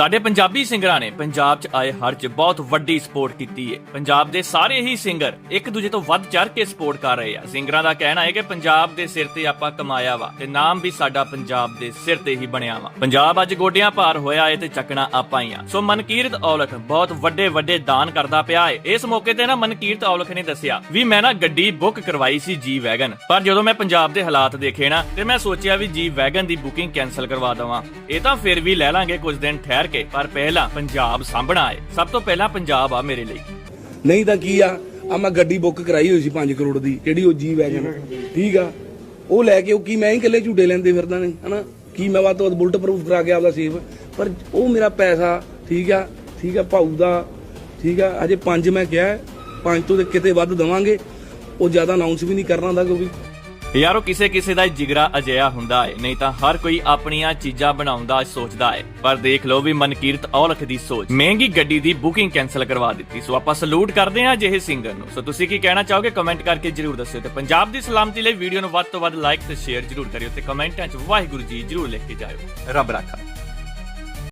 ਸਾਡੇ ਪੰਜਾਬੀ ਸਿੰਗਰਾਂ ਨੇ ਪੰਜਾਬ 'ਚ ਆਏ ਹਰ 'ਚ ਬਹੁਤ ਵੱਡੀ ਸਪੋਰਟ ਕੀਤੀ ਹੈ ਪੰਜਾਬ ਦੇ ਸਾਰੇ ਹੀ ਸਿੰਗਰ ਇੱਕ ਦੂਜੇ ਤੋਂ ਵੱਧ ਚੜ ਕੇ ਸਪੋਰਟ ਕਰ ਰਹੇ ਆ। ਸਿੰਗਰਾਂ ਦਾ ਕਹਿਣਾ ਹੈ ਕਿ ਪੰਜਾਬ ਦੇ ਸਿਰ ਤੇ ਆਪਾਂ ਕਮਾਇਆ ਵਾ ਤੇ ਨਾਮ ਵੀ ਸਾਡਾ ਪੰਜਾਬ ਦੇ ਸਿਰ ਤੇ ਹੀ ਬਣਿਆ ਵਾ। ਪੰਜਾਬ ਅੱਜ ਗੋਡਿਆਂ ਭਾਰ ਹੋਇਆ ਏ ਤੇ ਚੱਕਣਾ ਆਪਾਂ ਹੀ ਆ। ਸੋ ਮਨਕੀਰਤ ਔਲਖ ਬਹੁਤ ਵੱਡੇ ਵੱਡੇ ਦਾਨ ਕਰਦਾ ਪਿਆ ਏ। ਇਸ ਮੌਕੇ ਤੇ ਨਾ ਮਨਕੀਰਤ ਔਲਖ ਨੇ ਦੱਸਿਆ ਵੀ ਮੈਂ ਨਾ ਗੱਡੀ ਬੁੱਕ ਕਰਵਾਈ ਸੀ ਜੀ ਵੈਗਨ। ਪਰ ਜਦੋਂ ਮੈਂ ਪੰਜਾਬ ਦੇ ਹਾਲਾਤ ਦੇਖੇ ਨਾ ਤੇ ਮੈਂ ਸੋਚਿਆ ਵੀ ਜੀ ਵੈਗਨ ਦੀ ਬੁਕਿੰਗ ਕੈਨਸਲ ਕਰਵਾ ਦਵਾਂ। ਇਹ ਤਾਂ ਫਿਰ ਵੀ ਲੈ ਲਾਂਗੇ ਕੁਝ ਦਿਨ ਠਹਿਰ ਕੇ। ਪਰ ਪਹਿਲਾਂ ਪੰਜਾਬ ਸਾਂਭਣਾ ਏ ਸਭ ਤੋਂ ਪਹਿਲਾਂ ਪੰਜਾਬ ਆ ਮੇਰੇ ਲਈ। ਨਹੀਂ ਤਾਂ ਕੀ ਆ? ਆ ਮੈਂ ਗੱਡੀ ਬੁੱਕ ਕਰਾਈ ਹੋਈ ਸੀ 5 ਕਰੋੜ ਦੀ। ਜਿਹੜੀ ਉਹ ਜੀ ਵੈਗਨ ਠੀਕ ਆ? ਉਹ ਲੈ ਕੇ ਉਹ ਕੀ ਮੈਂ ਹੀ ਇਕੱਲੇ ਝੂਟੇ ਲੈਂਦੇ ਫਿਰਦਾ ਨੇ, ਹਨਾ? ਕੀ ਮੈਂ ਵੱਧ ਤੋਂ ਵੱਧ ਬੁਲਟ ਪ੍ਰੂਫ ਕਰਾ ਕੇ ਆਪਦਾ ਸੇਫ ਪਰ ਉਹ ਮੇਰਾ ਪੈਸਾ, ਠੀਕ ਆ? ਠੀਕ ਆ, ਭਾਊ ਦਾ, ਠੀਕ ਆ? ਅਜੇ 5 ਮੈਂ ਕਿਹਾ 5 ਤੋਂ ਕਿਤੇ ਵੱਧ ਦਵਾਂਗੇ। ਉਹ ਜ਼ਿਆਦਾ ਅਨਾਉਂਸ ਵੀ ਨਹੀਂ ਕਰਨਾ ਹੁੰਦਾ ਕਿਉਂਕਿ ਯਾਰੋ, ਕਿਸੇ ਕਿਸੇ ਦਾ ਜਿਗਰਾ ਅਜਿਹਾ ਹੁੰਦਾ ਏ ਨਹੀਂ ਤਾਂ ਹਰ ਕੋਈ ਆਪਣੀਆਂ ਚੀਜ਼ਾਂ ਬਣਾਉਣ ਸੋਚਦਾ ਏ ਪਰ ਦੇਖ ਲਓ ਵੀ ਮਨਕੀਰਤ ਔਲਖ ਦੀ ਸੋਚ। ਮਹਿੰਗੀ ਗੱਡੀ ਦੀ ਬੁਕਿੰਗ ਕੈਨਸਲ ਕਰਵਾ ਦਿੱਤੀ। ਸੋ ਆਪਾਂ ਸਲੂਟ ਕਰਦੇ ਹਾਂ ਅਜਿਹੇ ਸਿੰਗਰ ਨੂੰ। ਸੋ ਤੁਸੀਂ ਕੀ ਕਹਿਣਾ ਚਾਹੋਗੇ? ਕਮੈਂਟ ਕਰਕੇ ਜਰੂਰ ਦੱਸਿਓ ਤੇ ਪੰਜਾਬ ਦੀ ਸਲਾਮਤੀ ਲਈ ਵੀਡੀਓ ਨੂੰ ਵੱਧ ਤੋਂ ਵੱਧ ਲਾਈਕ ਤੇ ਸ਼ੇਅਰ ਜਰੂਰ ਕਰਿਓ ਤੇ ਕਮੈਂਟਾਂ 'ਚ ਵਾਹਿਗੁਰੂ ਜੀ ਜਰੂਰ ਲਿਖ ਕੇ ਜਾਇਓ। ਰੱਬ ਰਾਖਾ।